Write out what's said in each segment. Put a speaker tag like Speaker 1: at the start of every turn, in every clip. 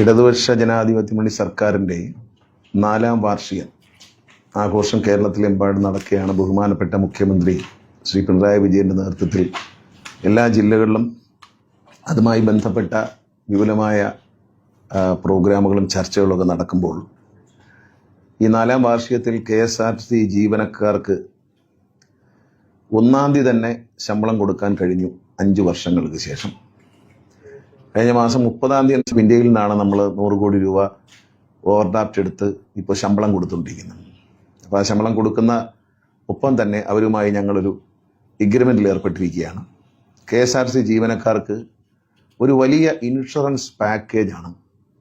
Speaker 1: ഇടതുപക്ഷ ജനാധിപത്യ മുന്നണി സർക്കാരിന്റെ നാലാം വാർഷിക ആഘോഷം കേരളത്തിലെമ്പാടും നടക്കുകയാണ് ബഹുമാനപ്പെട്ട മുഖ്യമന്ത്രി ശ്രീ പിണറായി വിജയന്റെ നേതൃത്വത്തിൽ. എല്ലാ ജില്ലകളിലും അതുമായി ബന്ധപ്പെട്ട വിപുലമായ പ്രോഗ്രാമുകളും ചർച്ചകളൊക്കെ നടക്കുമ്പോൾ ഈ നാലാം വാർഷികത്തിൽ കെ എസ് ആർ സി ജീവനക്കാർക്ക് ഒന്നാം തീയതി തന്നെ ശമ്പളം കൊടുക്കാൻ കഴിഞ്ഞു അഞ്ച് വർഷങ്ങൾക്ക് ശേഷം. കഴിഞ്ഞ മാസം മുപ്പതാം തീയതി ഇന്ത്യയിൽ നിന്നാണ് നമ്മൾ നൂറ് കോടി രൂപ ഓവർഡ്രാഫ്റ്റ് എടുത്ത് ഇപ്പോൾ ശമ്പളം കൊടുത്തുകൊണ്ടിരിക്കുന്നത് അപ്പോൾ ആ ശമ്പളം കൊടുക്കുന്ന ഒപ്പം തന്നെ അവരുമായി ഞങ്ങളൊരു എഗ്രിമെന്റിൽ ഏർപ്പെട്ടിരിക്കുകയാണ്. കെ എസ് ആർ സി ജീവനക്കാർക്ക് ഒരു വലിയ ഇൻഷുറൻസ് പാക്കേജാണ്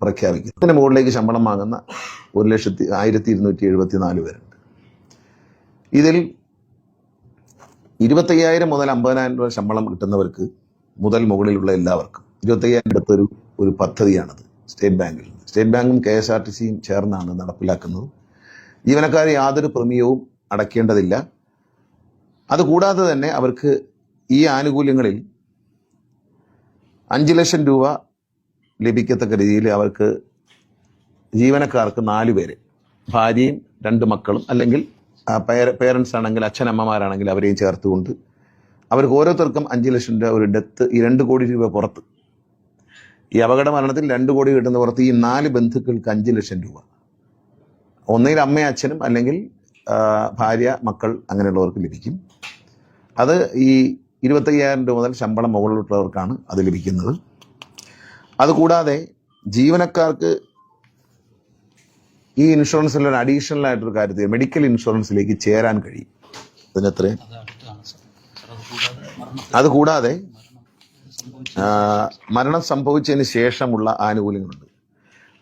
Speaker 1: പ്രഖ്യാപിക്കുന്നത്. ഇതിന് മുകളിലേക്ക് ശമ്പളം വാങ്ങുന്ന ഒരു ലക്ഷത്തി ആയിരത്തി ഇരുന്നൂറ്റി എഴുപത്തി നാല് പേരുണ്ട്. ഇതിൽ ഇരുപത്തയ്യായിരം മുതൽ അമ്പതിനായിരം രൂപ ശമ്പളം കിട്ടുന്നവർക്ക് മുതൽ മുകളിലുള്ള എല്ലാവർക്കും ഇരുപത്തയ്യായിരം അടുത്തൊരു ഒരു പദ്ധതിയാണത് സ്റ്റേറ്റ് ബാങ്കിൽ. സ്റ്റേറ്റ് ബാങ്കും കെ എസ് ആർ ടി സിയും ചേർന്നാണ് നടപ്പിലാക്കുന്നത്. ജീവനക്കാർ യാതൊരു പ്രമേയവും അടയ്ക്കേണ്ടതില്ല അതുകൂടാതെ തന്നെ അവർക്ക് ഈ ആനുകൂല്യങ്ങളിൽ അഞ്ച് ലക്ഷം രൂപ ലഭിക്കത്തക്ക രീതിയിൽ അവർക്ക് ജീവനക്കാർക്ക് നാല് പേര് ഭാര്യയും രണ്ട് മക്കളും അല്ലെങ്കിൽ പേരൻസ് ആണെങ്കിൽ അച്ഛനമ്മമാരാണെങ്കിൽ അവരെയും ചേർത്തുകൊണ്ട് അവർക്ക് ഓരോരുത്തർക്കും അഞ്ച് ലക്ഷം രൂപ ഒരു ഡെത്ത് ഈ രണ്ട് കോടി രൂപ പുറത്ത് ഈ അപകട മരണത്തിൽ രണ്ട് കോടി കിട്ടുന്ന പുറത്ത് ഈ നാല് ബന്ധുക്കൾക്ക് അഞ്ച് ലക്ഷം രൂപ. ഒന്നുകിൽ അമ്മയും അച്ഛനും അല്ലെങ്കിൽ ഭാര്യ മക്കൾ അങ്ങനെയുള്ളവർക്ക് ലഭിക്കും. അത് ഈ ഇരുപത്തയ്യായിരം രൂപ മുതൽ ശമ്പളം മുകളിലുള്ളവർക്കാണ് അത് ലഭിക്കുന്നത്. അതുകൂടാതെ ജീവനക്കാർക്ക് ഈ ഇൻഷുറൻസിൽ ഒരു അഡീഷണൽ ആയിട്ടൊരു കാര്യത്തിൽ മെഡിക്കൽ ഇൻഷുറൻസിലേക്ക് ചേരാൻ കഴിയും. അതിനെത്രയും? അതുകൂടാതെ മരണം സംഭവിച്ചതിന് ശേഷമുള്ള ആനുകൂല്യങ്ങളുണ്ട്.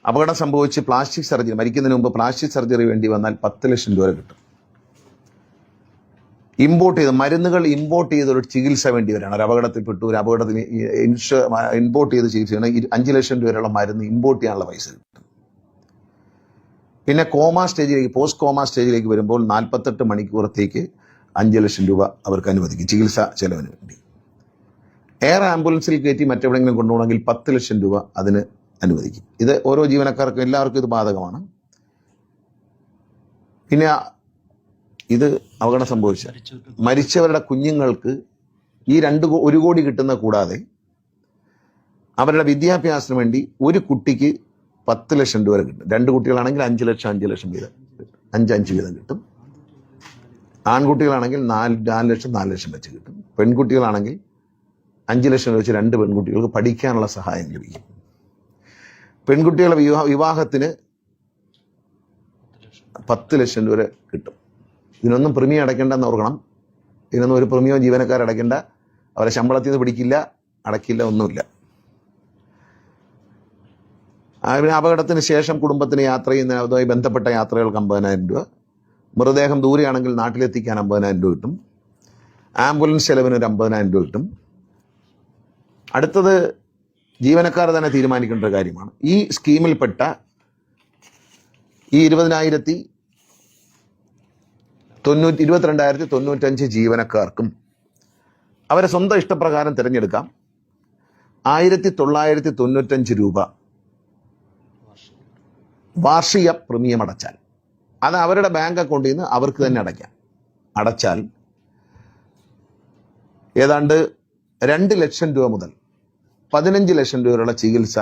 Speaker 1: അപകടം സംഭവിച്ച് പ്ലാസ്റ്റിക് സർജറി മരിക്കുന്നതിന് മുമ്പ് പ്ലാസ്റ്റിക് സർജറി വേണ്ടി വന്നാൽ പത്ത് ലക്ഷം രൂപ കിട്ടും. ഇമ്പോർട്ട് ചെയ്ത് മരുന്നുകൾ ഇമ്പോർട്ട് ചെയ്ത് ഒരു ചികിത്സ വേണ്ടി വരികയാണ്. ഒരു അപകടത്തിൽപ്പെട്ടു ഒരു അപകടത്തിന് ഇൻഷ ഇമ്പോർട്ട് ചെയ്ത് ചികിത്സ ചെയ്യണം അഞ്ച് ലക്ഷം രൂപ വരെയുള്ള മരുന്ന് ഇമ്പോർട്ട് ചെയ്യാനുള്ള പൈസ കിട്ടും. പിന്നെ കോമ സ്റ്റേജിലേക്ക് പോസ്റ്റ് കോമ സ്റ്റേജിലേക്ക് വരുമ്പോൾ നാൽപ്പത്തെട്ട് മണിക്കൂറത്തേക്ക് അഞ്ച് ലക്ഷം രൂപ അവർക്ക് അനുവദിക്കും. ചികിത്സ ചെലവിന് വേണ്ടി. എയർ ആംബുലൻസിൽ കയറ്റി മറ്റെവിടെയെങ്കിലും കൊണ്ടുപോകണമെങ്കിൽ പത്ത് ലക്ഷം രൂപ അതിന് അനുവദിക്കും. ഇത് ഓരോ ജീവനക്കാർക്കും എല്ലാവർക്കും ഇത് ബാധകമാണ്. പിന്നെ ഇത് അപകടം സംഭവിച്ച മരിച്ചവരുടെ കുഞ്ഞുങ്ങൾക്ക് ഈ രണ്ട് ഒരു കോടി കിട്ടുന്ന കൂടാതെ അവരുടെ വിദ്യാഭ്യാസത്തിന് വേണ്ടി ഒരു കുട്ടിക്ക് പത്ത് ലക്ഷം രൂപ കിട്ടും. രണ്ട് കുട്ടികളാണെങ്കിൽ അഞ്ച് ലക്ഷം അഞ്ച് ലക്ഷം വീതം. അഞ്ച് അഞ്ച് വീതം കിട്ടും. ആൺകുട്ടികളാണെങ്കിൽ നാല് നാല് ലക്ഷം നാല് ലക്ഷം വെച്ച് കിട്ടും. പെൺകുട്ടികളാണെങ്കിൽ അഞ്ച് ലക്ഷം വെച്ച് രണ്ട് പെൺകുട്ടികൾക്ക് പഠിക്കാനുള്ള സഹായം ലഭിക്കും. പെൺകുട്ടികളുടെ വിവാഹ വിവാഹത്തിന് പത്ത് ലക്ഷം രൂപ വരെ കിട്ടും. ഇതിനൊന്നും പ്രീമിയം അടയ്ക്കേണ്ടെന്ന് ഓർക്കണം. ഇതിനൊന്നും ഒരു പ്രീമിയം ജീവനക്കാർ അടയ്ക്കേണ്ട. അവരെ ശമ്പളത്തിൽ നിന്ന് പിടിക്കില്ല അടയ്ക്കില്ല ഒന്നുമില്ല. പിന്നെ അപകടത്തിന് ശേഷം കുടുംബത്തിന് യാത്ര ചെയ്യുന്ന അതുമായി ബന്ധപ്പെട്ട യാത്രകൾക്ക് അമ്പതിനായിരം രൂപ. മൃതദേഹം ദൂരെയാണെങ്കിൽ നാട്ടിലെത്തിക്കാൻ അമ്പതിനായിരം രൂപ കിട്ടും. ആംബുലൻസ് ചെലവിന് ഒരു അമ്പതിനായിരം രൂപ കിട്ടും. അടുത്തത് ജീവനക്കാർ തന്നെ തീരുമാനിക്കേണ്ട ഒരു കാര്യമാണ്. ഈ സ്കീമിൽപ്പെട്ട ഈ ഇരുപതിനായിരത്തി തൊണ്ണൂറ്റി ഇരുപത്തിരണ്ടായിരത്തി തൊണ്ണൂറ്റഞ്ച് ജീവനക്കാർക്കും അവരെ സ്വന്തം ഇഷ്ടപ്രകാരം തിരഞ്ഞെടുക്കാം. ആയിരത്തി തൊള്ളായിരത്തി തൊണ്ണൂറ്റഞ്ച് രൂപ വാർഷിക പ്രീമിയം അടച്ചാൽ. അത് അവരുടെ ബാങ്ക് അക്കൗണ്ടിൽ നിന്ന് അവർക്ക് തന്നെ അടയ്ക്കാം. അടച്ചാൽ ഏതാണ്ട് രണ്ട് ലക്ഷം രൂപ മുതൽ പതിനഞ്ച് ലക്ഷം രൂപയുള്ള ചികിത്സ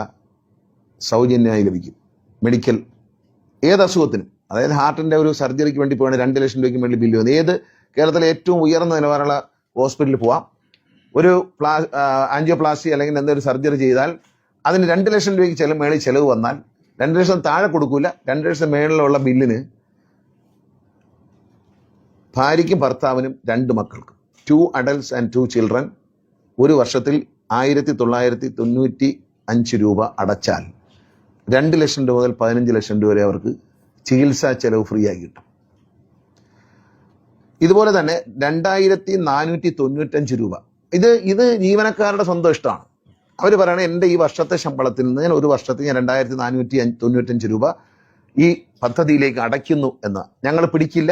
Speaker 1: സൗജന്യമായി ലഭിക്കും. മെഡിക്കൽ ഏത് അസുഖത്തിനും. അതായത് ഹാർട്ടിന്റെ ഒരു സർജറിക്ക് വേണ്ടി പോകണം രണ്ട് ലക്ഷം രൂപയ്ക്ക് വേണ്ടി ബില്ല് വന്നു. ഏത് കേരളത്തിലെ ഏറ്റവും ഉയർന്ന നിലവാരമുള്ള ഹോസ്പിറ്റലിൽ പോവാം. ഒരു പ്ലാ ആൻജിയോപ്ലാസ്റ്റി അല്ലെങ്കിൽ എന്തെങ്കിലും സർജറി ചെയ്താൽ അതിന് രണ്ട് ലക്ഷം രൂപയ്ക്ക് ചില മേളിൽ ചിലവ് വന്നാൽ രണ്ട് ലക്ഷം താഴെ കൊടുക്കൂല. രണ്ട് ലക്ഷം മേളിലുള്ള ബില്ലിന് ഭാര്യയ്ക്കും ഭർത്താവിനും രണ്ട് മക്കൾക്കും. Two adults and two children ഒരു വർഷത്തിൽ ആയിരത്തി തൊള്ളായിരത്തി തൊണ്ണൂറ്റി അഞ്ച് രൂപ അടച്ചാൽ രണ്ട് ലക്ഷം രൂപ മുതൽ പതിനഞ്ച് ലക്ഷം രൂപ വരെ അവർക്ക് ചികിത്സാ ചെലവ് ഫ്രീ ആയി കിട്ടും. ഇതുപോലെ തന്നെ രണ്ടായിരത്തി നാനൂറ്റി തൊണ്ണൂറ്റഞ്ച് രൂപ. ഇത് ഇത് ജീവനക്കാരുടെ സ്വന്തം ഇഷ്ടമാണ്. അവർ പറയണേ എന്റെ ഈ വർഷത്തെ ശമ്പളത്തിൽ നിന്ന് ഞാൻ ഒരു വർഷത്തിൽ ഞാൻ രണ്ടായിരത്തി നാനൂറ്റി തൊണ്ണൂറ്റഞ്ച് രൂപ ഈ പദ്ധതിയിലേക്ക് അടയ്ക്കുന്നു എന്ന്. ഞങ്ങൾ പിടിക്കില്ല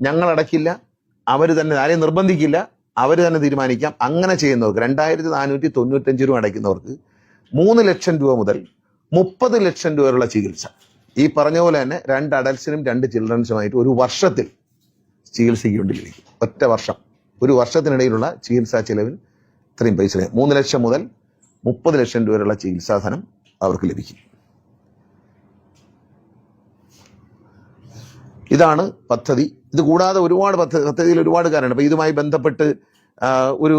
Speaker 1: ഞങ്ങൾ അടയ്ക്കില്ല അവർ തന്നെ ആരെയും നിർബന്ധിക്കില്ല അവർ തന്നെ തീരുമാനിക്കാം. അങ്ങനെ ചെയ്യുന്നവർക്ക് രണ്ടായിരത്തി നാനൂറ്റി തൊണ്ണൂറ്റഞ്ച് രൂപ അടയ്ക്കുന്നവർക്ക് മൂന്ന് ലക്ഷം രൂപ മുതൽ മുപ്പത് ലക്ഷം രൂപ വരെയുള്ള ചികിത്സ. ഈ പറഞ്ഞ പോലെ തന്നെ രണ്ട് അഡൽസിനും രണ്ട് ചിൽഡ്രൻസുമായിട്ട് ഒരു വർഷത്തിൽ ചികിത്സിക്കൊണ്ടിരിക്കും ഒറ്റ വർഷം. ഒരു വർഷത്തിനിടയിലുള്ള ചികിത്സാ ചിലവിൽ ഇത്രയും പൈസ. മൂന്ന് ലക്ഷം മുതൽ മുപ്പത് ലക്ഷം രൂപ വരെയുള്ള ചികിത്സാ ധനം അവർക്ക് ലഭിക്കും. ഇതാണ് പദ്ധതി. ഇത് കൂടാതെ ഒരുപാട് പദ്ധതി പദ്ധതിയിൽ ഒരുപാട് കാര്യമുണ്ട് അപ്പൊ ഇതുമായി ബന്ധപ്പെട്ട് ഒരു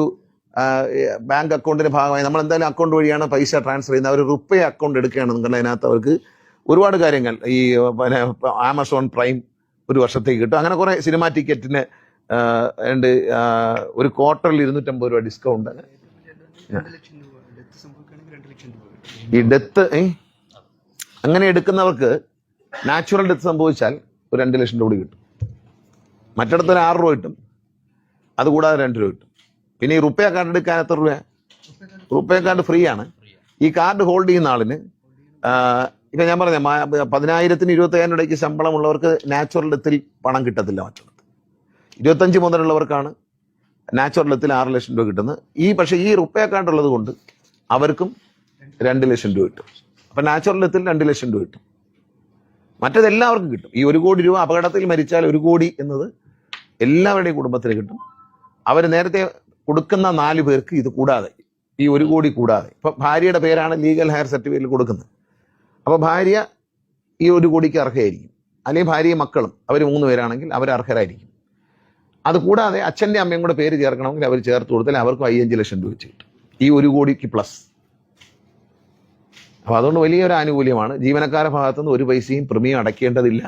Speaker 1: ബാങ്ക് അക്കൗണ്ടിന്റെ ഭാഗമായി നമ്മൾ എന്തായാലും അക്കൗണ്ട് വഴിയാണ് പൈസ ട്രാൻസ്ഫർ ചെയ്യുന്നത്. അവർ റുപ്പേ അക്കൗണ്ട് എടുക്കുകയാണ് നിങ്ങൾ അതിനകത്ത് അവർക്ക് ഒരുപാട് കാര്യങ്ങൾ. ഈ പിന്നെ ആമസോൺ പ്രൈം ഒരു വർഷത്തേക്ക് കിട്ടും. അങ്ങനെ കുറേ സിനിമാ ടിക്കറ്റിന് ഉണ്ട്. ഒരു ക്വാർട്ടറിൽ ഇരുന്നൂറ്റമ്പത് രൂപ ഡിസ്കൗണ്ട്. ഈ ഡെത്ത് അങ്ങനെ എടുക്കുന്നവർക്ക് നാച്ചുറൽ ഡെത്ത് സംഭവിച്ചാൽ ഒരു രണ്ട് ലക്ഷം രൂപ കൂടി കിട്ടും. മറ്റിടത്ത് ഒരു ആറ് രൂപ കിട്ടും. അതുകൂടാതെ രണ്ട് രൂപ കിട്ടും. പിന്നെ ഈ റുപ്പേ കാർഡ് എടുക്കാൻ എത്ര രൂപ റുപ്പേ കാർഡ് ഫ്രീ ആണ്. ഈ കാർഡ് ഹോൾഡ് ചെയ്യുന്ന ആളിന് ഇപ്പം ഞാൻ പറഞ്ഞ പതിനായിരത്തിന് ഇരുപത്തയ്യായിരം ഇടയ്ക്ക് ശമ്പളമുള്ളവർക്ക് നാച്ചുറൽ ഡെത്തിൽ പണം കിട്ടത്തില്ല മറ്റിടത്ത് ഇരുപത്തഞ്ച് മുതലുള്ളവർക്കാണ് നാച്ചുറൽ ഡെത്തിൽ ആറ് ലക്ഷം രൂപ കിട്ടുന്നത്. ഈ പക്ഷേ ഈ റുപ്പേ കാർഡ് ഉള്ളത് കൊണ്ട് അവർക്കും രണ്ട് ലക്ഷം രൂപ കിട്ടും. അപ്പൊ നാച്ചുറൽ ഡെത്തിൽ രണ്ട് ലക്ഷം രൂപ കിട്ടും. മറ്റത് എല്ലാവർക്കും കിട്ടും. ഈ ഒരു കോടി രൂപ അപകടത്തിൽ മരിച്ചാൽ ഒരു കോടി എന്നത് എല്ലാവരുടെയും കുടുംബത്തിന് കിട്ടും. അവർ നേരത്തെ കൊടുക്കുന്ന നാല് പേർക്ക് ഇത് കൂടാതെ ഈ ഒരു കോടി കൂടാതെ. ഇപ്പം ഭാര്യയുടെ പേരാണ് ലീഗൽ ഹയർ സർട്ടിഫിക്കറ്റിൽ കൊടുക്കുന്നത്. അപ്പോൾ ഭാര്യ ഈ ഒരു കോടിക്ക് അർഹയായിരിക്കും. അല്ലെങ്കിൽ ഭാര്യയും മക്കളും അവർ മൂന്ന് പേരാണെങ്കിൽ അവർ അർഹരായിരിക്കും. അത് കൂടാതെ അച്ഛന്റെ അമ്മയും കൂടെ പേര് ചേർക്കണമെങ്കിൽ അവർ ചേർത്ത് കൊടുത്താൽ അവർക്കും അയ്യഞ്ച് ലക്ഷം രൂപ വെച്ച് കിട്ടും. ഈ ഒരു കോടിക്ക് പ്ലസ് അപ്പോൾ അതുകൊണ്ട് വലിയൊരു ആനുകൂല്യമാണ്. ജീവനക്കാരുടെ ഭാഗത്തുനിന്ന് ഒരു പൈസയും പ്രീമിയം അടയ്ക്കേണ്ടതില്ല.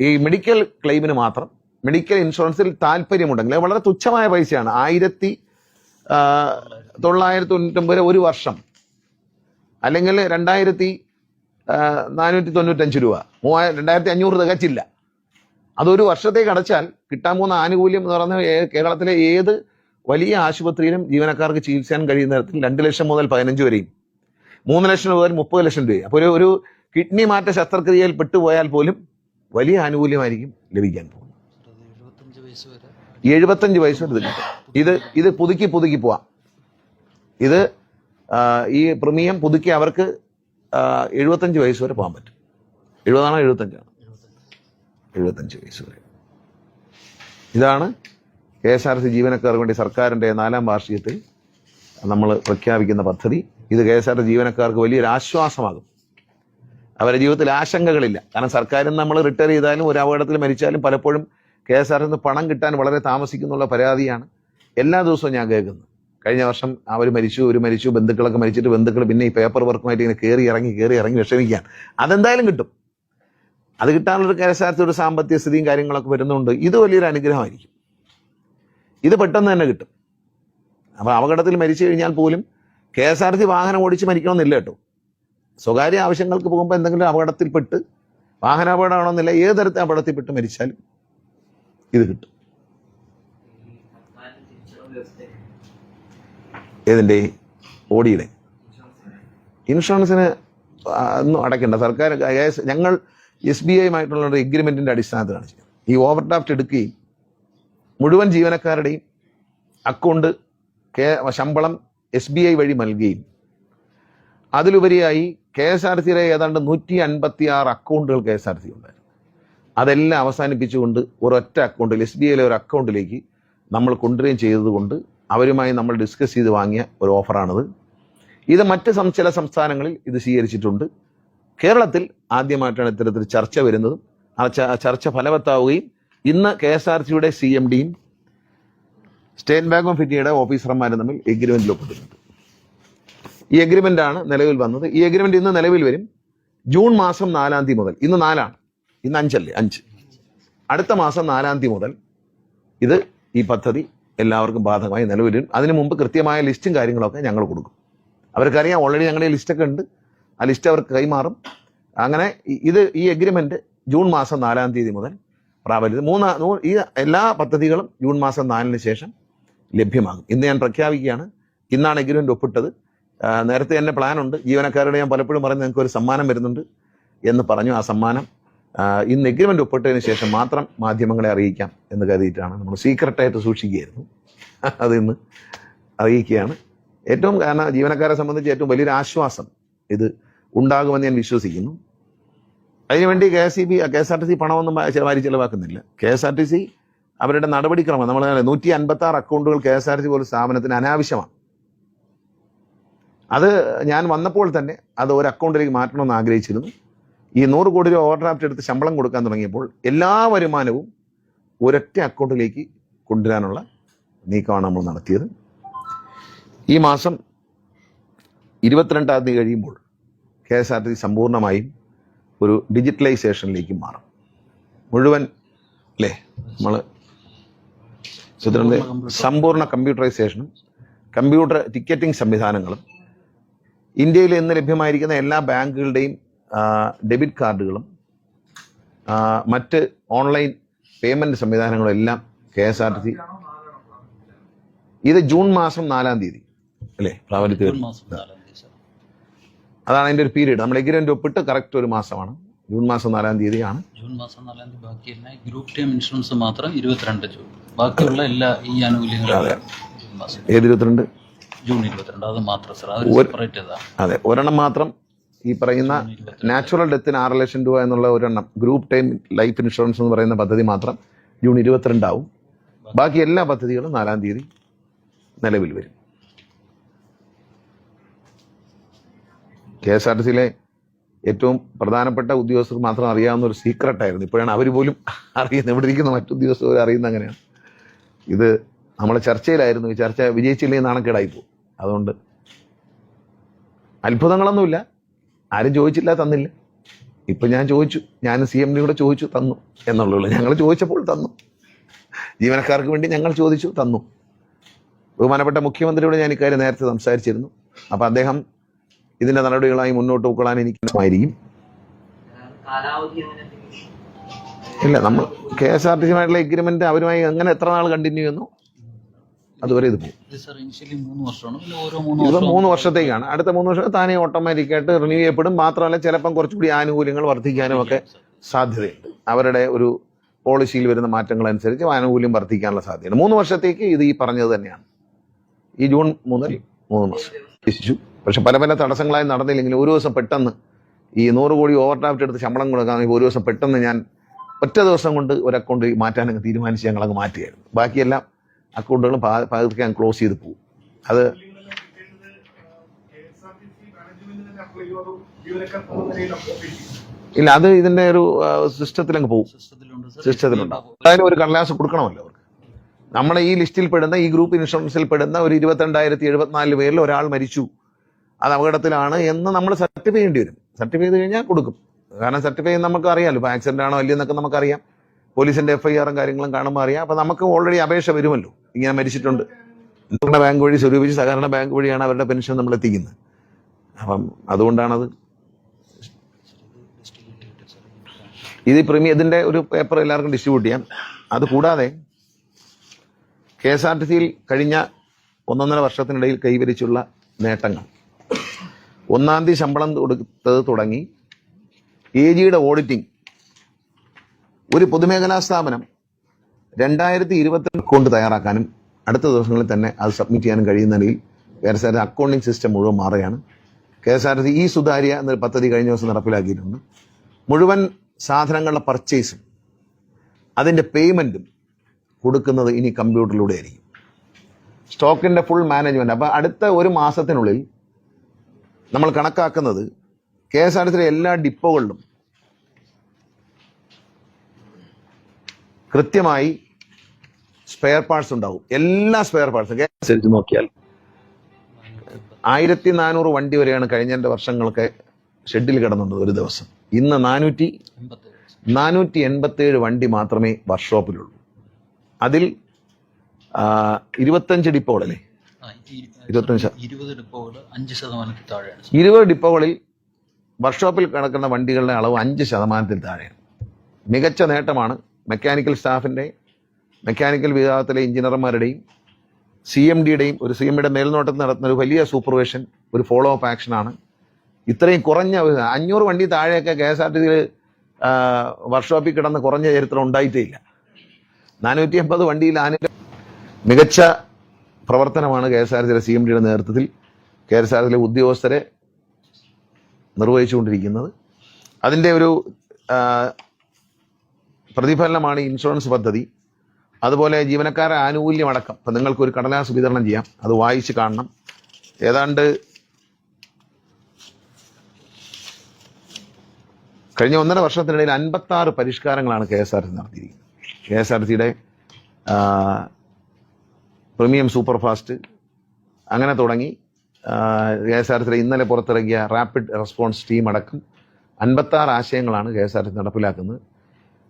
Speaker 1: ഈ മെഡിക്കൽ ക്ലെയിമിന് മാത്രം മെഡിക്കൽ ഇൻഷുറൻസിൽ താല്പര്യമുണ്ടെങ്കിൽ വളരെ തുച്ഛമായ പൈസയാണ്. ആയിരത്തി തൊള്ളായിരത്തി തൊണ്ണൂറ്റൊമ്പത് ഒരു വർഷം. അല്ലെങ്കിൽ രണ്ടായിരത്തി നാനൂറ്റി തൊണ്ണൂറ്റഞ്ച് രൂപ. മൂവായിരം രണ്ടായിരത്തി അഞ്ഞൂറ് തികച്ചില്ല. അതൊരു വർഷത്തേക്ക് അടച്ചാൽ കിട്ടാൻ പോകുന്ന ആനുകൂല്യം എന്ന് പറയുന്നത് കേരളത്തിലെ ഏത് വലിയ ആശുപത്രിയിലും ജീവനക്കാർക്ക് ചികിത്സിക്കാൻ കഴിയുന്ന തരത്തിൽ രണ്ട് ലക്ഷം മുതൽ പതിനഞ്ച് വരെയും. മൂന്ന് ലക്ഷം മുതൽ മുപ്പത് ലക്ഷം രൂപയും. അപ്പോൾ ഒരു ഒരു കിഡ്നി മാറ്റ ശസ്ത്രക്രിയയിൽ പെട്ടുപോയാൽ പോലും വലിയ ആനുകൂല്യമായിരിക്കും ലഭിക്കാൻ പോകുന്നത്.
Speaker 2: എഴുപത്തഞ്ച് വയസ്സ് വരെ.
Speaker 1: ഇത് ഇത് ഇത് പുതുക്കി പുതുക്കി പോവാം. ഇത് ഈ പ്രീമിയം പുതുക്കി അവർക്ക് എഴുപത്തഞ്ച് വയസ്സ് വരെ പോകാൻ പറ്റും. എഴുപതാണോ എഴുപത്തഞ്ചാണോ? എഴുപത്തഞ്ച് വയസ്സ് വരെ. ഇതാണ് കെ എസ് ആർ സി ജീവനക്കാർക്ക് വേണ്ടി സർക്കാരിന്റെ നാലാം വാർഷികത്തിൽ നമ്മൾ പ്രഖ്യാപിക്കുന്ന പദ്ധതി. ഇത് കെ എസ് ആർ ജീവനക്കാർക്ക് വലിയൊരു ആശ്വാസമാകും. അവരുടെ ജീവിതത്തിൽ ആശങ്കകളില്ല. കാരണം സർക്കാരിൽ നമ്മൾ റിട്ടയർ ചെയ്താലും ഒരു അപകടത്തിൽ മരിച്ചാലും പലപ്പോഴും കെ എസ് ആർ നിന്ന് പണം കിട്ടാൻ വളരെ താമസിക്കുന്നുള്ള പരാതിയാണ് എല്ലാ ദിവസവും ഞാൻ കേൾക്കുന്നത്. കഴിഞ്ഞ വർഷം അവർ മരിച്ചു ഒരു മരിച്ചു ബന്ധുക്കളൊക്കെ മരിച്ചിട്ട് ബന്ധുക്കൾ പിന്നെ ഈ പേപ്പർ വർക്കുമായിട്ട് ഇങ്ങനെ കയറി ഇറങ്ങി കയറി ഇറങ്ങി വിഷമിക്കാൻ. അതെന്തായാലും കിട്ടും. അത് കിട്ടാനുള്ള കെ എസ് ആർ ടി ഒരു സാമ്പത്തിക സ്ഥിതിയും കാര്യങ്ങളൊക്കെ വരുന്നുണ്ട്. ഇത് വലിയൊരു അനുഗ്രഹമായിരിക്കും. ഇത് പെട്ടെന്ന് തന്നെ കിട്ടും. അപ്പോൾ അപകടത്തിൽ മരിച്ചു കഴിഞ്ഞാൽ പോലും കെ എസ് ആർ വാഹനം ഓടിച്ച് മരിക്കണമെന്നില്ല കേട്ടോ. സ്വകാര്യ ആവശ്യങ്ങൾക്ക് പോകുമ്പോൾ എന്തെങ്കിലും അപകടത്തിൽപ്പെട്ട് വാഹനാപകടമാണെന്നില്ല ഏത് തരത്തിൽ അപകടത്തിൽപ്പെട്ട് മരിച്ചാലും ഇത് കിട്ടും. ഏതിന്റെ? ഓടിയുടെ. ഇൻഷുറൻസിന് ഒന്നും അടയ്ക്കേണ്ട. സർക്കാർ ഞങ്ങൾ എസ് ബി ഐയുമായിട്ടുള്ള ഒരു എഗ്രിമെന്റിന്റെ അടിസ്ഥാനത്തിലാണ് ചെയ്യുന്നത്. ഈ ഓവർ ഡ്രാഫ്റ്റ് എടുക്കുകയും മുഴുവൻ ജീവനക്കാരുടെയും അക്കൗണ്ട് ശമ്പളം എസ് ബി ഐ വഴി നൽകുകയും അതിലുപരിയായി കെ എസ് ആർ സിയിലെ ഏതാണ്ട് നൂറ്റി അൻപത്തി ആറ് അക്കൗണ്ടുകൾ കെ എസ് ആർ സി ഉണ്ടായിരുന്നു. അതെല്ലാം അവസാനിപ്പിച്ചുകൊണ്ട് ഒരൊറ്റ അക്കൗണ്ടിൽ എസ് ബി ഐയിലെ ഒരു അക്കൗണ്ടിലേക്ക് നമ്മൾ കൊണ്ടുവരികയും ചെയ്തതുകൊണ്ട് അവരുമായി നമ്മൾ ഡിസ്കസ് ചെയ്ത് വാങ്ങിയ ഒരു ഓഫറാണിത് ഇത് മറ്റ് ചില സംസ്ഥാനങ്ങളിൽ ഇത് സ്വീകരിച്ചിട്ടുണ്ട്. കേരളത്തിൽ ആദ്യമായിട്ടാണ് ഇത്തരത്തിൽ ചർച്ച വരുന്നതും. ആ ചർച്ച ഫലവത്താവുകയും ഇന്ന് കെ എസ് ആർ സിയുടെ സി എം ഡിയും സ്റ്റേറ്റ് ബാങ്ക് ഓഫ് ഇന്ത്യയുടെ ഓഫീസർമാരും തമ്മിൽ എഗ്രിമെന്റിൽ ഒപ്പിട്ടിട്ടുണ്ട്. ഈ എഗ്രിമെന്റ് ആണ് നിലവിൽ വന്നത്. ഈ എഗ്രിമെന്റ് ഇന്ന് നിലവിൽ വരും ജൂൺ മാസം നാലാം തീയതി മുതൽ. ഇന്ന് നാലാണ്. ഇന്ന് അഞ്ചല്ലേ? അഞ്ച്. അടുത്ത മാസം നാലാം തീയതി മുതൽ ഇത് ഈ പദ്ധതി എല്ലാവർക്കും ബാധകമായി നിലവിൽ വരും. അതിനു മുമ്പ് കൃത്യമായ ലിസ്റ്റും കാര്യങ്ങളൊക്കെ ഞങ്ങൾ കൊടുക്കും. അവർക്കറിയാം ഓൾറെഡി ഞങ്ങളുടെ ലിസ്റ്റൊക്കെ ഉണ്ട്. ആ ലിസ്റ്റ് അവർക്ക് കൈമാറും. അങ്ങനെ ഇത് ഈ എഗ്രിമെന്റ് ജൂൺ മാസം നാലാം തീയതി മുതൽ പ്രാബല്യം മൂന്ന് ഈ എല്ലാ പദ്ധതികളും ജൂൺ മാസം നാലിന് ശേഷം ലഭ്യമാകും. ഇന്ന് ഞാൻ പ്രഖ്യാപിക്കുകയാണ്. ഇന്നാണ് എഗ്രിമെന്റ് ഒപ്പിട്ടത്. നേരത്തെ തന്നെ പ്ലാനുണ്ട് ജീവനക്കാരുടെ ഞാൻ പലപ്പോഴും പറഞ്ഞു ഞങ്ങൾക്ക് ഒരു സമ്മാനം വരുന്നുണ്ട് എന്ന് പറഞ്ഞു ആ സമ്മാനം. ഇന്ന് എഗ്രിമെന്റ് ഒപ്പിട്ടതിന് ശേഷം മാത്രം മാധ്യമങ്ങളെ അറിയിക്കാം എന്ന് കരുതിയിട്ടാണ്. നമ്മൾ സീക്രട്ടായിട്ട് സൂക്ഷിക്കുകയായിരുന്നു. അത് ഇന്ന് അറിയിക്കുകയാണ്. ഏറ്റവും കാരണം ജീവനക്കാരെ സംബന്ധിച്ച് ഏറ്റവും വലിയൊരു ആശ്വാസം ഇത് ഉണ്ടാകുമെന്ന് ഞാൻ വിശ്വസിക്കുന്നു. അതിനുവേണ്ടി K S E B K S R T C പണമൊന്നും ചിലവാരി വാരി ചെലവാക്കുന്നില്ല. K S R T C അവരുടെ നടപടിക്രമം നമ്മൾ നൂറ്റി അൻപത്തി ആറ് അക്കൗണ്ടുകൾ K S R T C പോലെ സ്ഥാപനത്തിന് അനാവശ്യമാണ്. അത് ഞാൻ വന്നപ്പോൾ തന്നെ അത് ഒരു അക്കൗണ്ടിലേക്ക് മാറ്റണമെന്ന് ആഗ്രഹിച്ചിരുന്നു. ഈ നൂറ് കോടി രൂപ ഓവർഡ്രാഫ്റ്റ് എടുത്ത് ശമ്പളം കൊടുക്കാൻ തുടങ്ങിയപ്പോൾ എല്ലാ വരുമാനവും ഒരൊറ്റ അക്കൗണ്ടിലേക്ക് കൊണ്ടുവരാനുള്ള നീക്കമാണ് നമ്മൾ നടത്തിയത്. ഈ മാസം ഇരുപത്തിരണ്ടാം തീയതി കഴിയുമ്പോൾ K S R T C സമ്പൂർണമായും ഒരു ഡിജിറ്റലൈസേഷനിലേക്ക് മാറും. മുഴുവൻ അല്ലേ? നമ്മൾ സമ്പൂർണ കമ്പ്യൂട്ടറൈസേഷനും കമ്പ്യൂട്ടർ ടിക്കറ്റിംഗ് സംവിധാനങ്ങളും ഇന്ത്യയിൽ ഇന്ന് ലഭ്യമായിരിക്കുന്ന എല്ലാ ബാങ്കുകളുടെയും ഡെബിറ്റ് കാർഡുകളും മറ്റ് ഓൺലൈൻ പേയ്മെന്റ് സംവിധാനങ്ങളും എല്ലാം K S R T C ഇത് ജൂൺ മാസം നാലാം തീയതി അല്ലേ? പ്രാബല്യത്തിൽ അതാണ് അതിന്റെ ഒരു പീരീഡ് നമ്മൾ എഗ്രിമെന്റ് ഒപ്പിട്ട് കറക്റ്റ് ഒരു മാസമാണ്. ജൂൺ മാസം നാലാം തീയതിയാണ്.
Speaker 3: ജൂൺ മാസം നാലാം തീയതി ബാക്കിയെല്ലാം ഗ്രൂപ്പ് ടൈം ഇൻഷുറൻസ് മാത്രം ഇരുപത്തിരണ്ട് ജൂൺ. ബാക്കിയുള്ള എല്ലാ ഈ ആനുകൂല്യങ്ങളും
Speaker 1: ഏത് ഇരുപത്തിരണ്ട്?
Speaker 3: ജൂൺ ഇരുപത്തിരണ്ട്. അത് മാത്രം സർ. അത് സെപ്പറേറ്റ് ചെയ്താ
Speaker 1: അതെ ഒരെണ്ണം മാത്രം ഈ പറയുന്ന നാച്ചുറൽ ഡെത്തിന് ആറ് ലക്ഷം രൂപ എന്നുള്ള ഒരെണ്ണം ഗ്രൂപ്പ് ടൈം ലൈഫ് ഇൻഷുറൻസ് എന്ന് പറയുന്ന പദ്ധതി മാത്രം ജൂൺ ഇരുപത്തിരണ്ടാവും. ബാക്കി എല്ലാ പദ്ധതികളും നാലാം തീയതി നിലവിൽ വരും. കെ എസ് ആർ ടി സിയിലെ ഏറ്റവും പ്രധാനപ്പെട്ട ഉദ്യോഗസ്ഥർക്ക് മാത്രം അറിയാവുന്ന ഒരു സീക്രട്ട് ആയിരുന്നു. ഇപ്പോഴാണ് അവർ പോലും അറിയുന്നത്. ഇവിടെ ഇരിക്കുന്ന മറ്റു ഉദ്യോഗസ്ഥർ അറിയുന്ന അങ്ങനെയാണ്. ഇത് നമ്മളെ ചർച്ചയിലായിരുന്നു. ഈ ചർച്ച വിജയിച്ചില്ലേ നാണക്കേടായി പോകും അതുകൊണ്ട് അത്ഭുതങ്ങളൊന്നുമില്ല. ആരും ചോദിച്ചില്ല തന്നില്ല. ഇപ്പൊ ഞാൻ ചോദിച്ചു ഞാൻ സി എം ഡി കൂടെ ചോദിച്ചു തന്നു എന്നുള്ളൂ. ഞങ്ങൾ ചോദിച്ചപ്പോൾ തന്നു. ജീവനക്കാർക്ക് വേണ്ടി ഞങ്ങൾ ചോദിച്ചു തന്നു. ബഹുമാനപ്പെട്ട മുഖ്യമന്ത്രിയോട് ഞാൻ ഇക്കാര്യം നേരത്തെ സംസാരിച്ചിരുന്നു. അപ്പൊ അദ്ദേഹം ഇതിന്റെ നടപടികളായി മുന്നോട്ട് പോയിക്കൊള്ളാൻ എനിക്ക് ആയിരിക്കും ഇല്ല നമ്മൾ കെ എസ് ആർ ടി സിയുമായിട്ടുള്ള എഗ്രിമെന്റ് അവരുമായി അങ്ങനെ എത്ര നാൾ കണ്ടിന്യൂ ചെയ്യുന്നു? അതുവരെ ഇത് പോകും
Speaker 3: ഇത് മൂന്ന്
Speaker 1: വർഷത്തേക്കാണ്. അടുത്ത മൂന്ന് വർഷം താനേ ഓട്ടോമാറ്റിക്കായിട്ട് റിന്യൂ ചെയ്യപ്പെടും. മാത്രമല്ല ചിലപ്പം കുറച്ചുകൂടി ആനുകൂല്യങ്ങൾ വർദ്ധിക്കാനും ഒക്കെ സാധ്യതയുണ്ട്. അവരുടെ ഒരു പോളിസിയിൽ വരുന്ന മാറ്റങ്ങൾ അനുസരിച്ച് ആനുകൂല്യം വർദ്ധിക്കാനുള്ള സാധ്യതയുണ്ട്. മൂന്ന് വർഷത്തേക്ക് ഇത് ഈ പറഞ്ഞത് തന്നെയാണ്. ഈ ജൂൺ മുതൽ മൂന്ന് മാസം. പക്ഷെ പല പല തടസ്സങ്ങളായി നടന്നില്ലെങ്കിൽ ഒരു ദിവസം പെട്ടെന്ന് ഈ നൂറ് കോടി ഓവർ ഡ്രാഫ്റ്റ് എടുത്ത് ശമ്പളം കൊടുക്കാൻ ഒരു ദിവസം പെട്ടെന്ന് ഞാൻ ഒറ്റ ദിവസം കൊണ്ട് ഒരു അക്കൗണ്ട് മാറ്റാനൊക്കെ തീരുമാനിച്ച് ഞങ്ങളങ്ങ് മാറ്റിയായിരുന്നു. ബാക്കിയെല്ലാം അക്കൗണ്ടുകളും പകുതി ഞാൻ ക്ലോസ് ചെയ്ത് പോകും അത് ഇല്ല അത് ഇതിന്റെ ഒരു സിസ്റ്റത്തിൽ അങ്ങ് പോകും
Speaker 3: സിസ്റ്റത്തിലുണ്ട്
Speaker 1: അതായത് ഒരു കടലാസ് കൊടുക്കണമല്ലോ അവർക്ക്. നമ്മളെ ഈ ലിസ്റ്റിൽ പെടുന്ന ഈ ഗ്രൂപ്പ് ഇൻഷുറൻസിൽ പെടുന്ന ഒരു ഇരുപത്തിരണ്ടായിരത്തി എഴുപത്തിനാല് പേരിൽ ഒരാൾ മരിച്ചു. അത് അപകടത്തിലാണ് എന്ന് നമ്മൾ സർട്ടിഫൈ ചെയ്യേണ്ടി വരും. സർട്ടിഫൈ ചെയ്ത് കഴിഞ്ഞാൽ കൊടുക്കും. കാരണം സർട്ടിഫൈ നമുക്ക് അറിയാമല്ലോ ഇപ്പൊ ആക്സിഡന്റ് ആണോ അല്ലയോ എന്നൊക്കെ നമുക്കറിയാം. പോലീസിന്റെ എഫ്ഐആറും കാര്യങ്ങളും കാണുമ്പോൾ അറിയാം. അപ്പൊ നമുക്ക് ഓൾറെഡി അപേക്ഷ വരുമല്ലോ. ഇങ്ങനെ മരിച്ചിട്ടുണ്ട്. സഹകരണ ബാങ്ക് വഴി സ്വരൂപിച്ച് സഹകരണ ബാങ്ക് വഴിയാണ് അവരുടെ പെൻഷൻ നമ്മൾ എത്തിക്കുന്നത്. അപ്പം അതുകൊണ്ടാണത്. ഇത് പ്രീമിയം ഇതിന്റെ ഒരു പേപ്പർ എല്ലാവർക്കും ഡിസ്ട്രിബ്യൂട്ട് ചെയ്യാം. അത് കൂടാതെ കെ എസ് ആർ ടി സിയിൽ കഴിഞ്ഞ ഒന്നൊന്നര വർഷത്തിനിടയിൽ കൈവരിച്ചുള്ള നേട്ടങ്ങൾ. ഒന്നാം തീയതി ശമ്പളം കൊടുത്തത് തുടങ്ങി. എ ജിയുടെ ഓഡിറ്റിംഗ് ഒരു പൊതുമേഖലാ സ്ഥാപനം രണ്ടായിരത്തി ഇരുപത്തിരണ്ട് അക്കൗണ്ട് തയ്യാറാക്കാനും അടുത്ത ദിവസങ്ങളിൽ തന്നെ അത് സബ്മിറ്റ് ചെയ്യാനും കഴിയുന്ന നിലയിൽ K S R T accounting system മുഴുവൻ മാറുകയാണ്. കെ എസ് ആർ ടി ഈ സുതാര്യ എന്നൊരു പദ്ധതി കഴിഞ്ഞ ദിവസം നടപ്പിലാക്കിയിട്ടുണ്ട്. മുഴുവൻ സാധനങ്ങളുടെ പർച്ചേസും അതിന്റെ പേയ്മെന്റും കൊടുക്കുന്നത് ഇനി കമ്പ്യൂട്ടറിലൂടെ ആയിരിക്കും. സ്റ്റോക്കിന്റെ ഫുൾ മാനേജ്മെന്റ് അപ്പോൾ അടുത്ത ഒരു മാസത്തിനുള്ളിൽ നമ്മൾ കണക്കാക്കുന്നത് കെ എസ് ആർ ടി എല്ലാ ഡിപ്പോകളിലും കൃത്യമായി സ്പെയർ പാർട്സ് ഉണ്ടാവും. എല്ലാ സ്പെയർ പാർട്സും അനുസരിച്ച് നോക്കിയാൽ. ആയിരത്തി നാനൂറ് വണ്ടി വരെയാണ് കഴിഞ്ഞ വർഷങ്ങളൊക്കെ ഷെഡിൽ കിടന്നുള്ളത് ഒരു ദിവസം. ഇന്ന് നാനൂറ്റി നാനൂറ്റി എൺപത്തേഴ് വണ്ടി മാത്രമേ വർക്ക്ഷോപ്പിലുള്ളൂ അതിൽ ഇരുപത്തഞ്ച് ഡിപ്പോകളല്ലേ ഇരുപത്തഞ്ച്
Speaker 3: ഇരുപത്
Speaker 1: ഡിപ്പോകളിൽ വർക്ക്ഷോപ്പിൽ കിടക്കുന്ന വണ്ടികളുടെ അളവ് അഞ്ച് ശതമാനത്തിൽ താഴെയാണ്. മികച്ച നേട്ടമാണ് മെക്കാനിക്കൽ സ്റ്റാഫിന്റെ മെക്കാനിക്കൽ വിഭാഗത്തിലെ എഞ്ചിനീയർമാരുടെയും സി എം ഡിയുടെയും ഒരു സി എം ഡിയുടെ മേൽനോട്ടത്തിൽ നടത്തുന്ന ഒരു വലിയ സൂപ്പർവിഷൻ ഒരു ഫോളോ അപ്പ് ആക്ഷനാണ് ഇത്രയും കുറഞ്ഞ അഞ്ഞൂറ് വണ്ടി താഴെയൊക്കെ കെ എസ് ആർ ടി സിയിൽ വർക്ക്ഷോപ്പിൽ കിടന്ന് കുറഞ്ഞ ചരിത്രം ഉണ്ടായിട്ടേ ഇല്ല നാനൂറ്റി അമ്പത് വണ്ടിയിൽ ആനിന്റെ മികച്ച പ്രവർത്തനമാണ് കെ എസ് ആർ സിയിലെ സി എം ഡിയുടെ നേതൃത്വത്തിൽ കെ എസ് ആർ സിയിലെ ഉദ്യോഗസ്ഥരെ നിർവഹിച്ചുകൊണ്ടിരിക്കുന്നത്. അതിന്റെ ഒരു പ്രതിഫലനമാണ് ഇൻഷുറൻസ് പദ്ധതി. അതുപോലെ ജീവനക്കാരെ ആനുകൂല്യം അടക്കം നിങ്ങൾക്ക് ഒരു കടലാസ് വിതരണം ചെയ്യാം. അത് വായിച്ച് കാണണം. ഏതാണ്ട് കഴിഞ്ഞ ഒന്നര വർഷത്തിനിടയിൽ അൻപത്താറ് പരിഷ്കാരങ്ങളാണ് കെ എസ് ആർ സി നടത്തിയിരിക്കുന്നത്. കെ എസ് ആർ സിയുടെ പ്രീമിയം സൂപ്പർ ഫാസ്റ്റ് അങ്ങനെ തുടങ്ങി കെ എസ് ആർ സിയുടെ ഇന്നലെ പുറത്തിറങ്ങിയ റാപ്പിഡ് റെസ്പോൺസ് ടീം അടക്കം അൻപത്താറ് ആശയങ്ങളാണ് കെ എസ് ആർ സി നടപ്പിലാക്കുന്നത്.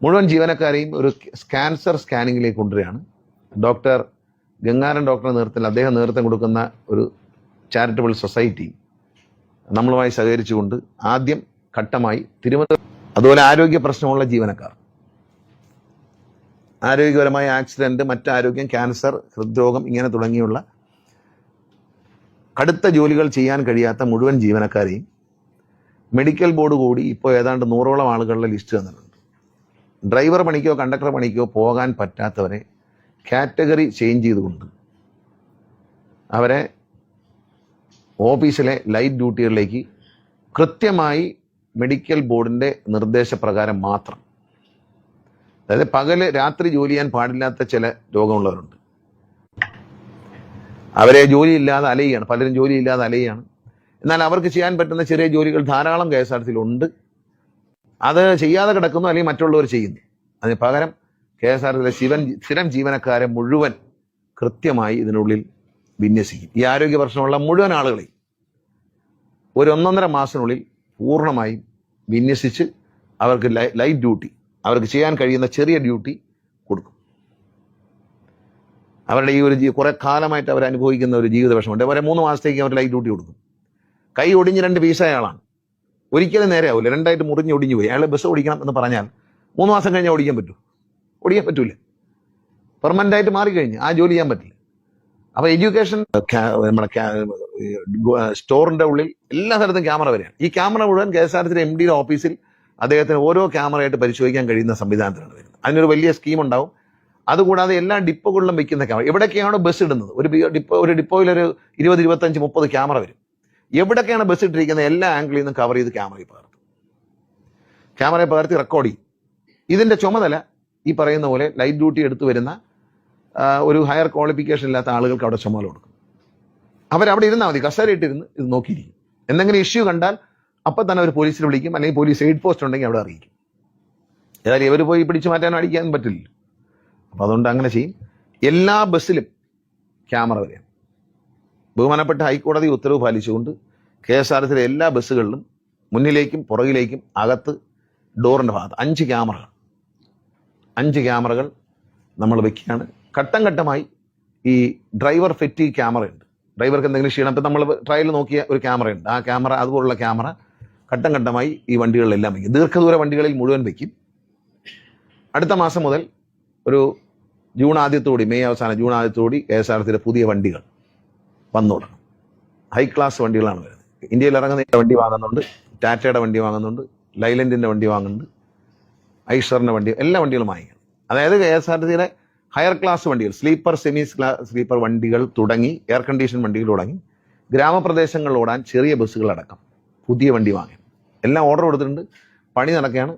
Speaker 1: മുഴുവൻ ജീവനക്കാരെയും ഒരു ക്യാൻസർ സ്കാനിങ്ങിലേക്ക് കൊണ്ടുവരികയാണ്. ഡോക്ടർ ഗംഗാരൻ ഡോക്ടറെ നേതൃത്വത്തിൽ അദ്ദേഹം നേതൃത്വം കൊടുക്കുന്ന ഒരു ചാരിറ്റബിൾ സൊസൈറ്റി നമ്മളുമായി സഹകരിച്ചുകൊണ്ട് ആദ്യം ഘട്ടമായി തിരുവനന്തപുരം അതുപോലെ ആരോഗ്യ പ്രശ്നമുള്ള ജീവനക്കാർ. ആരോഗ്യപരമായ ആക്സിഡന്റ് മറ്റ് ആരോഗ്യം ക്യാൻസർ ഹൃദ്രോഗം ഇങ്ങനെ തുടങ്ങിയുള്ള കടുത്ത ജോലികൾ ചെയ്യാൻ കഴിയാത്ത മുഴുവൻ ജീവനക്കാരെയും മെഡിക്കൽ ബോർഡ് കൂടി ഇപ്പോൾ ഏതാണ്ട് നൂറോളം ആളുകളുടെ ലിസ്റ്റ് തന്നിട്ടുണ്ട്. ഡ്രൈവർ പണിക്കോ കണ്ടക്ടർ പണിക്കോ പോകാൻ പറ്റാത്തവരെ കാറ്റഗറി ചേഞ്ച് ചെയ്തുകൊണ്ട് അവരെ ഓഫീസിലെ ലൈറ്റ് ഡ്യൂട്ടികളിലേക്ക് കൃത്യമായി മെഡിക്കൽ ബോർഡിന്റെ നിർദ്ദേശപ്രകാരം മാത്രം. അതായത് പകൽ രാത്രി ജോലി ചെയ്യാൻ പാടില്ലാത്ത ചില രോഗമുള്ളവരുണ്ട്. അവരെ ജോലിയില്ലാതെ അലയുകയാണ്. പലരും ജോലിയില്ലാതെ അലയുകയാണ്. എന്നാൽ അവർക്ക് ചെയ്യാൻ പറ്റുന്ന ചെറിയ ജോലികൾ ധാരാളം കെ എസ് ആർ ഉണ്ട് അത് ചെയ്യാതെ കിടക്കുന്നു അല്ലെങ്കിൽ മറ്റുള്ളവർ ചെയ്യുന്നു. അതിന് പകരം കെ എസ് ആർ ടിയിലെ ശിവൻ സ്ഥിരം ജീവനക്കാരെ മുഴുവൻ കൃത്യമായി ഇതിനുള്ളിൽ വിന്യസിക്കും. ഈ ആരോഗ്യ പ്രശ്നമുള്ള മുഴുവൻ ആളുകളെയും ഒരു ഒന്നൊന്നര മാസത്തിനുള്ളിൽ പൂർണമായും വിന്യസിച്ച് അവർക്ക് ലൈറ്റ് ഡ്യൂട്ടി അവർക്ക് ചെയ്യാൻ കഴിയുന്ന ചെറിയ ഡ്യൂട്ടി കൊടുക്കും. അവരുടെ ഈ ഒരു കുറേ കാലമായിട്ട് അവർ അനുഭവിക്കുന്ന ഒരു ജീവിത വിഷമമുണ്ട് അവരെ മൂന്ന് മാസത്തേക്ക് അവർ ലൈറ്റ് ഡ്യൂട്ടി കൊടുക്കും. കൈ ഒടിഞ്ഞ് രണ്ട് പീസായ ആളാണ്. ഒരിക്കലും നേരെ ആവില്ല രണ്ടായിട്ട് മുറിഞ്ഞ് ഒടിഞ്ഞു പോയി. അയാൾ ബസ് ഓടിക്കണം എന്ന് പറഞ്ഞാൽ മൂന്ന് മാസം കഴിഞ്ഞാൽ ഓടിക്കാൻ പറ്റൂ. ഓടിക്കാൻ പറ്റൂല. പെർമനന്റ് ആയിട്ട് മാറിക്കഴിഞ്ഞ് ആ ജോലി ചെയ്യാൻ പറ്റില്ല. അപ്പൊ എഡ്യൂക്കേഷൻ നമ്മുടെ സ്റ്റോറിന്റെ ഉള്ളിൽ എല്ലാ സ്ഥലത്തും ക്യാമറ വരെയാണ്. ഈ ക്യാമറ മുഴുവൻ K S R T M ഡിയുടെ ഓഫീസിൽ അദ്ദേഹത്തിന് ഓരോ ക്യാമറയായിട്ട് പരിശോധിക്കാൻ കഴിയുന്ന സംവിധാനത്തിലാണ് വരുന്നത്. അതിനൊരു വലിയ സ്കീം ഉണ്ടാവും. അതുകൂടാതെ എല്ലാ ഡിപ്പോകളിലും വെക്കുന്ന ക്യാമറ എവിടൊക്കെയാണോ ബസ് ഇടുന്നത്? ഒരു ഡിപ്പോ ഒരു ഡിപ്പോയിൽ ഒരു ഇരുപത് ഇരുപത്തഞ്ച് മുപ്പത് ക്യാമറ വരും. എവിടൊക്കെയാണ് ബസ് ഇട്ടിരിക്കുന്നത്? എല്ലാ ആംഗിളിൽ നിന്നും കവർ ചെയ്ത് ക്യാമറയിൽ പകർത്തും. ക്യാമറയിൽ പകർത്തി റെക്കോർഡ് ചെയ്യും. ഇതിന്റെ ചുമതല ഈ പറയുന്ന പോലെ ലൈറ്റ് ഡ്യൂട്ടി എടുത്തു വരുന്ന ഒരു ഹയർ ക്വാളിഫിക്കേഷൻ ഇല്ലാത്ത ആളുകൾക്ക് അവിടെ ചുമതല കൊടുക്കും. അവരവിടെ ഇരുന്നാൽ മതി. കസേരയിട്ടിരുന്ന് ഇത് നോക്കിയിരിക്കും. എന്തെങ്കിലും ഇഷ്യൂ കണ്ടാൽ അപ്പം തന്നെ അവർ പോലീസിൽ വിളിക്കും. അല്ലെങ്കിൽ പോലീസ് എയ്ഡ് പോസ്റ്റ് ഉണ്ടെങ്കിൽ അവിടെ അറിയിക്കും. ഏതായാലും ഇവർ പോയി പിടിച്ചു മാറ്റാനോ അടിക്കാനും പറ്റില്ല. അപ്പം അതുകൊണ്ട് അങ്ങനെ ചെയ്യും. എല്ലാ ബസ്സിലും ക്യാമറ വരെയാണ്. ബഹുമാനപ്പെട്ട ഹൈക്കോടതി ഉത്തരവ് പാലിച്ചുകൊണ്ട് കെ എസ് ആർ എസിലെ എല്ലാ ബസ്സുകളിലും മുന്നിലേക്കും പുറകിലേക്കും അകത്ത് ഡോറിന്റെ ഭാഗത്ത് അഞ്ച് ക്യാമറകൾ. അഞ്ച് ക്യാമറകൾ നമ്മൾ വെക്കുകയാണ്. ഘട്ടം ഘട്ടമായി ഈ ഡ്രൈവർ ഫെറ്റി ക്യാമറ ഉണ്ട് ഡ്രൈവർക്ക് എന്തെങ്കിലും ക്ഷീണം ഇപ്പം നമ്മൾ ട്രയൽ നോക്കിയ ഒരു ക്യാമറ ഉണ്ട് ആ ക്യാമറ അതുപോലുള്ള ക്യാമറ ഘട്ടം ഘട്ടമായി ഈ വണ്ടികളിലെല്ലാം വയ്ക്കും ദീർഘദൂര വണ്ടികളിൽ മുഴുവൻ വയ്ക്കും അടുത്ത മാസം മുതൽ ഒരു ജൂൺ ആദ്യത്തോടി മെയ് അവസാനം ജൂൺ ആദ്യത്തോടി കെ എസ് ആർ ടിയുടെ പുതിയ വണ്ടികൾ വന്നു തുടങ്ങും ഹൈ ക്ലാസ് വണ്ടികളാണ് വരുന്നത്. ഇന്ത്യയിൽ ഇറങ്ങുന്ന വണ്ടി വാങ്ങുന്നുണ്ട് ടാറ്റയുടെ വണ്ടി വാങ്ങുന്നുണ്ട് ലൈലൻഡിന്റെ വണ്ടി വാങ്ങുന്നുണ്ട് ഐഷറിന്റെ വണ്ടി എല്ലാ വണ്ടികളും വാങ്ങിക്കണം അതായത് കെ എസ് ആർ ടിയുടെ ഹയർ ക്ലാസ് വണ്ടികൾ സ്ലീപ്പർ സെമി സ്ലീപ്പർ വണ്ടികൾ തുടങ്ങി എയർ കണ്ടീഷൻ വണ്ടികൾ തുടങ്ങി ഗ്രാമപ്രദേശങ്ങളിൽ ഓടാൻ ചെറിയ ബസ്സുകൾ അടക്കം പുതിയ വണ്ടി വാങ്ങി. എല്ലാം ഓർഡർ കൊടുത്തിട്ടുണ്ട്. പണി നടക്കുകയാണ്.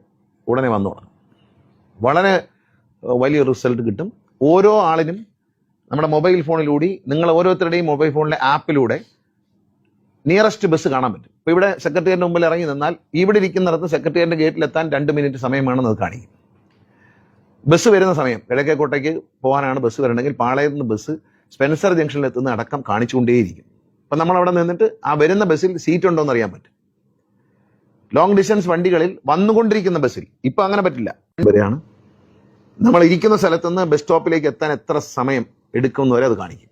Speaker 1: ഉടനെ വന്നു തുടങ്ങും വളരെ വലിയ റിസൾട്ട് കിട്ടും. ഓരോ ആളിനും നമ്മുടെ മൊബൈൽ ഫോണിലൂടി നിങ്ങൾ ഓരോരുത്തരുടെയും മൊബൈൽ ഫോണിലെ ആപ്പിലൂടെ നിയറസ്റ്റ് ബസ് കാണാൻ പറ്റും. ഇപ്പോൾ ഇവിടെ സെക്രട്ടേറിയറ്റിന് മുമ്പിൽ ഇറങ്ങി നിന്നാൽ ഇവിടെ ഇരിക്കുന്നിടത്ത് സെക്രട്ടേറിയറ്റിന്റെ ഗേറ്റിലെത്താൻ രണ്ട് മിനിറ്റ് സമയമാണെന്ന് അത് കാണിക്കും. ബസ് വരുന്ന സമയം കിഴക്കേക്കോട്ടേക്ക് പോകാനാണ് ബസ് വരണമെങ്കിൽ പാളയത്ത് നിന്ന് ബസ് സ്പെൻസർ ജംഗ്ഷനിൽ എത്തുന്ന അടക്കം കാണിച്ചുകൊണ്ടേയിരിക്കും. അപ്പം നമ്മൾ അവിടെ നിന്നിട്ട് ആ വരുന്ന ബസ്സിൽ സീറ്റ് ഉണ്ടോ എന്ന് അറിയാൻ പറ്റും. ലോങ് ഡിസ്റ്റൻസ് വണ്ടികളിൽ വന്നുകൊണ്ടിരിക്കുന്ന ബസ്സിൽ ഇപ്പം അങ്ങനെ പറ്റില്ല. വരെയാണ്. നമ്മൾ ഇരിക്കുന്ന സ്ഥലത്ത് നിന്ന് ബസ് സ്റ്റോപ്പിലേക്ക് എത്താൻ എത്ര സമയം എടുക്കും വരെ അത് കാണിക്കും.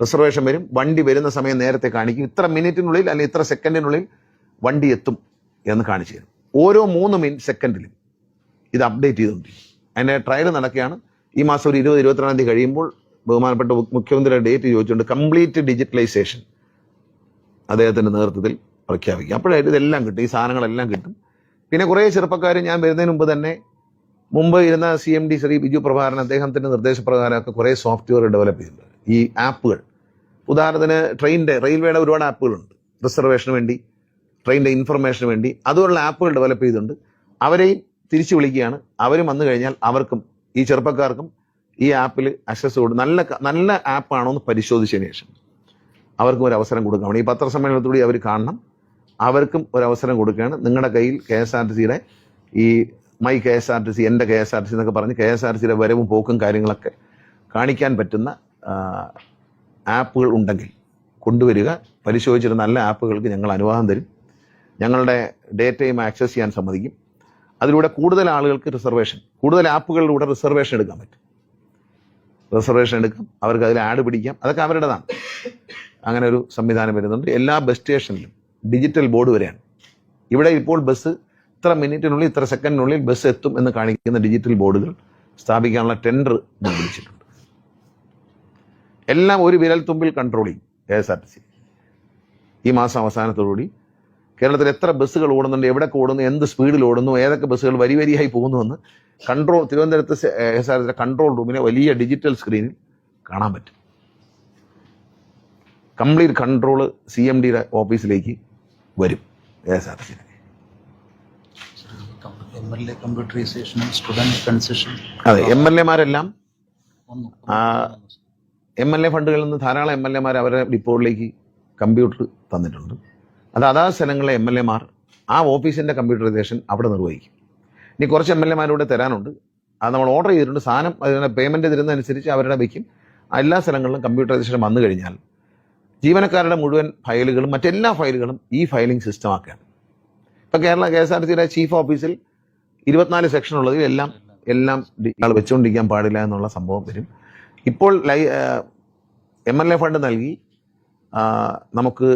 Speaker 1: റിസർവേഷൻ വരും വണ്ടി വരുന്ന സമയം നേരത്തെ കാണിക്കും. ഇത്ര മിനിറ്റിനുള്ളിൽ അല്ലെങ്കിൽ ഇത്ര സെക്കൻഡിനുള്ളിൽ വണ്ടി എത്തും എന്ന് കാണിച്ചു തരും. ഓരോ മൂന്ന് മിൻ സെക്കൻഡിലും ഇത് അപ്ഡേറ്റ് ചെയ്തുകൊണ്ടിരിക്കും. അതിന്റെ ട്രയൽ നടക്കുകയാണ്. ഈ മാസം ഒരു ഇരുപത് ഇരുപത്തിരണ്ടാം തീയതി കഴിയുമ്പോൾ ബഹുമാനപ്പെട്ട മുഖ്യമന്ത്രിയുടെ ഡേറ്റ് ചോദിച്ചുകൊണ്ട് കംപ്ലീറ്റ് ഡിജിറ്റലൈസേഷൻ അദ്ദേഹത്തിന്റെ നേതൃത്വത്തിൽ പ്രഖ്യാപിക്കും. അപ്പോഴായിട്ട് ഇതെല്ലാം കിട്ടും. ഈ സാധനങ്ങളെല്ലാം കിട്ടും. പിന്നെ കുറേ ചെറുപ്പക്കാർ ഞാൻ വരുന്നതിന് മുമ്പ് തന്നെ മുമ്പ് ഇരുന്ന C M D Shri Biju Prabhakaran അദ്ദേഹത്തിന്റെ നിർദ്ദേശപ്രകാരമൊക്കെ കുറേ സോഫ്റ്റ്വെയർ ഡെവലപ്പ് ചെയ്തിട്ടുണ്ട്. ഈ ആപ്പുകൾ. ഉദാഹരണത്തിന് ട്രെയിനിന്റെ റെയിൽവേയുടെ ഒരുപാട് ആപ്പുകളുണ്ട്. റിസർവേഷന് വേണ്ടി ട്രെയിനിന്റെ ഇൻഫർമേഷന് വേണ്ടി. അതുപോലുള്ള ആപ്പുകൾ ഡെവലപ്പ് ചെയ്തിട്ടുണ്ട്. അവരെയും തിരിച്ചു വിളിക്കുകയാണ്. അവരും വന്നു കഴിഞ്ഞാൽ അവർക്കും ഈ ചെറുപ്പക്കാർക്കും ഈ ആപ്പിൽ അക്സസ് കൊടുക്കും നല്ല നല്ല ആപ്പാണോ എന്ന് പരിശോധിച്ചതിന് ശേഷം അവർക്കും ഒരു അവസരം കൊടുക്കണം ഈ പത്രസമ്മേളനത്തോടെ അവർ കാണണം. അവർക്കും ഒരു അവസരം കൊടുക്കുകയാണ്. നിങ്ങളുടെ കയ്യിൽ കെ എസ് ആർ ടി സിയുടെ ഈ my K S R T C എന്റെ K S R T C എന്നൊക്കെ പറഞ്ഞ് കെ എസ് ആർ ടി സിയുടെ വരവും പോക്കും കാര്യങ്ങളൊക്കെ കാണിക്കാൻ പറ്റുന്ന ആപ്പുകൾ ഉണ്ടെങ്കിൽ കൊണ്ടുവരിക. പരിശോധിച്ചിട്ട് നല്ല ആപ്പുകൾക്ക് ഞങ്ങൾ അനുവാദം തരും. ഞങ്ങളുടെ ഡേറ്റയും ആക്സസ് ചെയ്യാൻ സമ്മതിക്കും. അതിലൂടെ കൂടുതൽ ആളുകൾക്ക് റിസർവേഷൻ കൂടുതൽ ആപ്പുകളിലൂടെ റിസർവേഷൻ എടുക്കാൻ പറ്റും. റിസർവേഷൻ എടുക്കാം അവർക്ക് അതിൽ ആഡ് പിടിക്കാം അതൊക്കെ അവരുടേതാണ്. അങ്ങനെ ഒരു സംവിധാനം വരുന്നുണ്ട്. എല്ലാ ബസ് സ്റ്റേഷനിലും ഡിജിറ്റൽ ബോർഡ് വരെയാണ്. ഇവിടെ ഇപ്പോൾ ബസ് ഇത്ര മിനിറ്റിനുള്ളിൽ ഇത്ര സെക്കൻഡിനുള്ളിൽ ബസ് എത്തും എന്ന് കാണിക്കുന്ന ഡിജിറ്റൽ ബോർഡുകൾ സ്ഥാപിക്കാനുള്ള ടെൻഡർ വിളിച്ചിട്ടുണ്ട്. എല്ലാം ഒരു വിരൽ തുമ്പിൽ കൺട്രോൾ ചെയ്യും K S R T C ഈ മാസം അവസാനത്തോടുകൂടി കേരളത്തിൽ എത്ര ബസ്സുകൾ ഓടുന്നുണ്ട് എവിടെ ഓടുന്നു എന്ത് സ്പീഡിൽ ഓടുന്നു ഏതൊക്കെ ബസ്സുകൾ വരി വരിയായി പോകുന്നുവെന്ന് കൺട്രോൾ തിരുവനന്തപുരത്ത് എസ് ആർ കൺട്രോൾ റൂമിനെ വലിയ ഡിജിറ്റൽ സ്ക്രീനിൽ കാണാൻ പറ്റും. കംപ്ലീറ്റ് കൺട്രോൾ സി എം ഡിയുടെ ഓഫീസിലേക്ക് വരും S R C
Speaker 3: M L A കമ്പ്യൂട്ടറൈസേഷനും student concession
Speaker 1: അതെ എം എൽ എമാരെല്ലാം എം എൽ എ ഫണ്ടുകളിൽ നിന്ന് ധാരാളം എം എൽ എമാർ അവരുടെ ഡിപ്പോളിലേക്ക് കമ്പ്യൂട്ടർ തന്നിട്ടുണ്ട്. അത് അതാത് സ്ഥലങ്ങളിലെ എം എൽ എമാർ ആ ഓഫീസിന്റെ കമ്പ്യൂട്ടറൈസേഷൻ അവിടെ നിർവഹിക്കും. ഇനി കുറച്ച് എം എൽ എമാരൂടെ തരാനുണ്ട്. അത് നമ്മൾ ഓർഡർ ചെയ്തിട്ടുണ്ട്. സാധനം അതിനെ പേയ്മെന്റ് തരുന്നതനുസരിച്ച് അവരുടെ വയ്ക്കും. എല്ലാ സ്ഥലങ്ങളിലും കമ്പ്യൂട്ടറൈസേഷൻ വന്നു കഴിഞ്ഞാൽ ജീവനക്കാരുടെ മുഴുവൻ ഫയലുകളും മറ്റെല്ലാ ഫയലുകളും ഈ ഫയലിംഗ് സിസ്റ്റം ആക്കുകയാണ്. ഇപ്പം Kerala K S R T സിയുടെ ചീഫ് ഓഫീസിൽ ഇരുപത്തിനാല് സെക്ഷൻ ഉള്ളതിൽ എല്ലാം എല്ലാം ഇയാൾ വെച്ചുകൊണ്ടിരിക്കാൻ പാടില്ല എന്നുള്ള സംഭവം വരും. ഇപ്പോൾ ലൈ എം എൽ എ ഫണ്ട് നൽകി. നമുക്ക്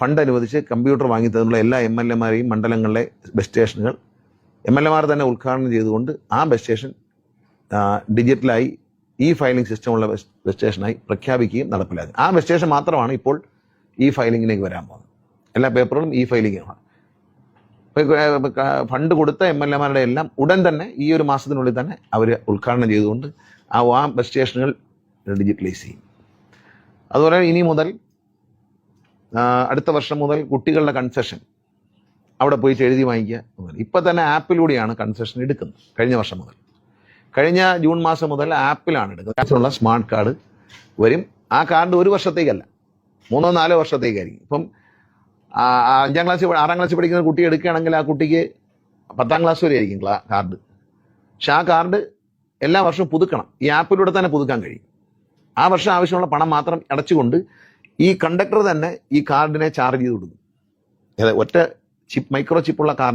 Speaker 1: ഫണ്ട് അനുവദിച്ച് കമ്പ്യൂട്ടർ വാങ്ങി തന്നുള്ള എല്ലാ എം എൽ എമാരെയും മണ്ഡലങ്ങളിലെ ബസ് സ്റ്റേഷനുകൾ എം എൽ എമാർ തന്നെ ഉദ്ഘാടനം ചെയ്തുകൊണ്ട് ആ ബസ് സ്റ്റേഷൻ ഡിജിറ്റലായി ഈ ഫയലിംഗ് സിസ്റ്റമുള്ള ബസ് ബസ് സ്റ്റേഷനായി പ്രഖ്യാപിക്കുകയും നടപ്പിലാക്കും. ആ ബസ് സ്റ്റേഷൻ മാത്രമാണ് ഇപ്പോൾ ഈ ഫയലിങ്ങിലേക്ക് വരാൻ പോകുന്നത്. എല്ലാ പേപ്പറുകളും ഈ ഫയലിംഗാണ് ഫണ്ട് കൊടുത്ത എം എൽ എമാരുടെ എല്ലാം ഉടൻ തന്നെ ഈ ഒരു മാസത്തിനുള്ളിൽ തന്നെ അവർ ഉദ്ഘാടനം ചെയ്തുകൊണ്ട് ആ ആ ബസ് സ്റ്റേഷനുകൾ ഡിജിറ്റലൈസ് ചെയ്യും. അതുപോലെ ഇനി മുതൽ അടുത്ത വർഷം മുതൽ കുട്ടികളുടെ കൺസെഷൻ അവിടെ പോയിട്ട് എഴുതി വാങ്ങിക്കുക ഇപ്പം തന്നെ ആപ്പിലൂടെയാണ് കൺസെഷൻ എടുക്കുന്നത് കഴിഞ്ഞ വർഷം മുതൽ. കഴിഞ്ഞ ജൂൺ മാസം മുതൽ ആപ്പിലാണ് എടുക്കുന്നത്. ഉള്ള സ്മാർട്ട് കാർഡ് വരും. ആ കാർഡ് ഒരു വർഷത്തേക്കല്ല മൂന്നോ നാലോ വർഷത്തേക്കായിരിക്കും. ഇപ്പം അഞ്ചാം ക്ലാസ്സിൽ ആറാം ക്ലാസ്സിൽ പഠിക്കുന്ന കുട്ടി എടുക്കുകയാണെങ്കിൽ ആ കുട്ടിക്ക് പത്താം ക്ലാസ് വരെ ആയിരിക്കും കാർഡ്. പക്ഷെ ആ കാർഡ് എല്ലാ വർഷവും പുതുക്കണം. ഈ ആപ്പിലൂടെ തന്നെ പുതുക്കാൻ കഴിയും. ആ വർഷം ആവശ്യമുള്ള പണം മാത്രം അടച്ചുകൊണ്ട് ഈ കണ്ടക്ടർ തന്നെ ഈ കാർഡിനെ ചാർജ് ചെയ്ത് കൊടുക്കും. ഒറ്റ ചിപ്പ് മൈക്രോ ചിപ്പുള്ള കാർഡ്